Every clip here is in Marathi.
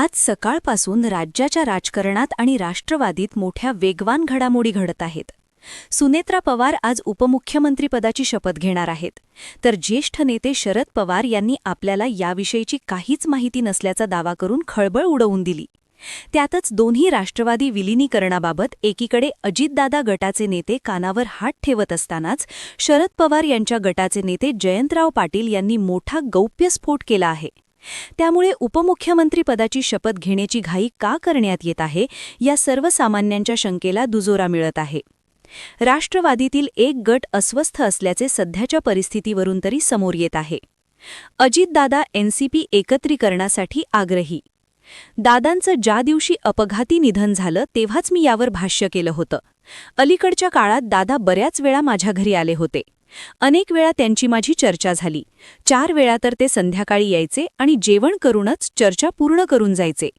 आज सकाळपासून राज्याच्या राजकारणात आणि राष्ट्रवादीत मोठ्या वेगवान घडामोडी घडत आहेत. सुनेत्रा पवार आज उपमुख्यमंत्रीपदाची शपथ घेणार आहेत. तर ज्येष्ठ नेते शरद पवार यांनी आपल्याला याविषयीची काहीच माहिती नसल्याचा दावा करून खळबळ उडवून दिली. त्यातच दोन्ही राष्ट्रवादी विलिनीकरणाबाबत एकीकडे अजितदादा गटाचे नेते कानावर हात ठेवत असतानाच शरद पवार यांच्या गटाचे नेते जयंतराव पाटील यांनी मोठा गौप्यस्फोट केला आहे. त्यामुळे उपमुख्यमंत्रीपदाची शपथ घेण्याची घाई का करण्यात येत आहे या सर्वसामान्यांच्या शंकेला दुजोरा मिळत आहे. राष्ट्रवादीतील एक गट अस्वस्थ असल्याचे सध्याच्या परिस्थितीवरून तरी समोर येत आहे. अजितदादा एनसीपी एकत्रीकरणासाठी आग्रही. दादांचं ज्या दिवशी अपघाती निधन झालं तेव्हाच मी यावर भाष्य केलं होतं. अलीकडच्या काळात दादा बऱ्याच वेळा माझ्या घरी आले होते. अनेक वेळा त्यांची माझी चर्चा झाली. चार वेळा तर ते संध्याकाळी यायचे आणि जेवण करूनच चर्चा पूर्ण करून जायचे.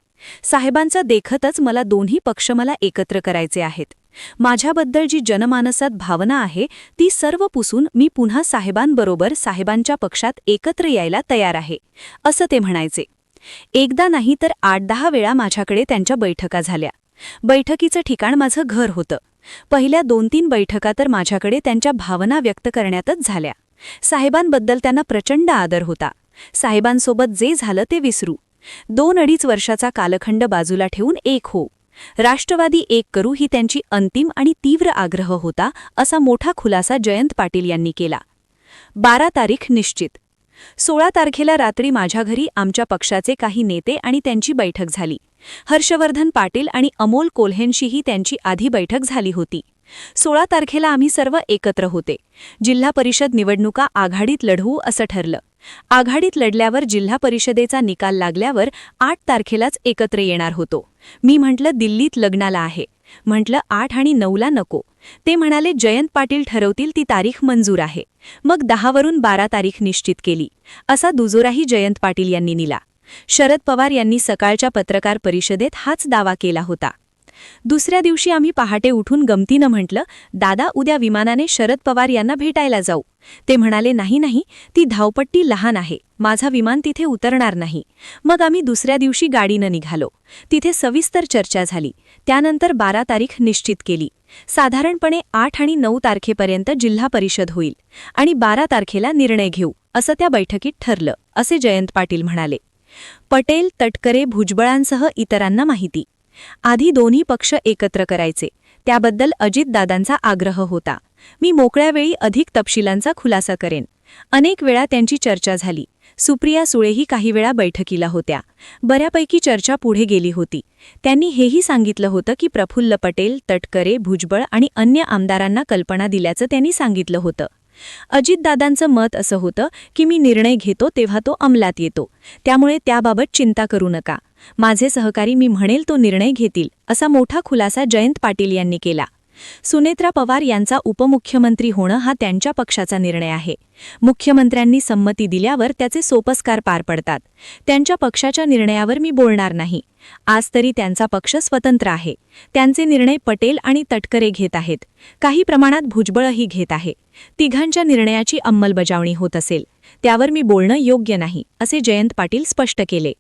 साहेबांचा देखतच मला दोन्ही पक्ष मला एकत्र करायचे आहेत. माझ्याबद्दल जी जनमानसात भावना आहे ती सर्व पुसून मी पुन्हा साहेबांबरोबर साहेबांच्या पक्षात एकत्र यायला तयार आहे असं ते म्हणायचे. एकदा नाही तर आठ दहा वेळा माझ्याकडे त्यांच्या बैठका झाल्या. बैठकीचं ठिकाण माझं घर होतं. पहिल्या दोन तीन बैठका तर माझ्याकडे त्यांच्या भावना व्यक्त करण्यातच झाल्या. साहेबांबद्दल त्यांना प्रचंड आदर होता. साहेबांसोबत जे झालं ते विसरू. दोन अडीच वर्षाचा कालखंड बाजूला ठेवून एक हो. राष्ट्रवादी एक करू ही त्यांची अंतिम आणि तीव्र आग्रह होता असा मोठा खुलासा जयंत पाटील यांनी केला. बारा तारीख निश्चित. सोळा तारखेला रात्री माझ्या घरी आमच्या पक्षाचे काही नेते आणि त्यांची बैठक झाली. हर्षवर्धन पाटील आणि अमोल कोल्हेंशीही त्यांची आधी बैठक झाली होती. सोळा तारखेला आम्ही सर्व एकत्र होते. जिल्हा परिषद निवडणुका आघाडीत लढवू असं ठरलं. आघाडीत लढल्यावर जिल्हा परिषदेचा निकाल लागल्यावर आठ तारखेलाच एकत्र येणार होतो. मी म्हटलं दिल्लीत लग्नाला आहे. म्हटलं आठ आणि नऊला नको. ते म्हणाले जयंत पाटील ठरवतील ती तारीख मंजूर आहे. मग दहावरून बारा तारीख निश्चित केली. असा दुजोराही जयंत पाटील यांनी निला शरद पवार यांनी सकाळच्या पत्रकार परिषदेत हाच दावा केला होता. दुसऱ्या दिवशी आम्ही पहाटे उठून गमतीनं म्हटलं दादा उद्या विमानाने शरद पवार यांना भेटायला जाऊ. ते म्हणाले नाही नाही ती धावपट्टी लहान आहे. माझा विमान तिथे उतरणार नाही. मग आम्ही दुसऱ्या दिवशी गाडीनं निघालो. तिथे सविस्तर चर्चा झाली. त्यानंतर बारा तारीख निश्चित केली. साधारणपणे आठ आणि नऊ तारखेपर्यंत जिल्हा परिषद होईल आणि बारा तारखेला निर्णय घेऊ असं त्या बैठकीत ठरलं असे जयंत पाटील म्हणाले. पटेल तटकरे भुजबळांसह इतरांना माहिती. आधी दोन्ही पक्ष एकत्र करायचे. त्याबद्दल अजितदादांचा आग्रह होता. मी मोकळ्यावेळी अधिक तपशिलांचा खुलासा करेन. अनेक वेळा त्यांची चर्चा झाली. सुप्रिया सुळेही काही वेळा बैठकीला होत्या. बऱ्यापैकी चर्चा पुढे गेली होती. त्यांनी हेही सांगितलं होतं की प्रफुल्ल पटेल तटकरे भुजबळ आणि अन्य आमदारांना कल्पना दिल्याचं त्यांनी सांगितलं होतं. अजितदादांचं मत असं होतं की मी निर्णय घेतो तेव्हा तो अंमलात येतो. त्यामुळे त्याबाबत चिंता करू नका. माझे सहकारी मी म्हणेल तो निर्णय घेतील असा मोठा खुलासा जयंत पाटील यांनी केला. सुनेत्रा पवार यांचा उपमुख्यमंत्री होणं हा त्यांच्या पक्षाचा निर्णय आहे. मुख्यमंत्र्यांनी संमती दिल्यावर त्याचे सोपस्कार पार पडतात. त्यांच्या पक्षाच्या निर्णयावर मी बोलणार नाही. आज तरी त्यांचा पक्ष स्वतंत्र आहे. त्यांचे निर्णय पटेल आणि तटकरे घेत आहेत. काही प्रमाणात भुजबळही घेत आहे. तिघांच्या निर्णयाची अंमलबजावणी होत असेल. त्यावर मी बोलणं योग्य नाही असे जयंत पाटील स्पष्ट केले.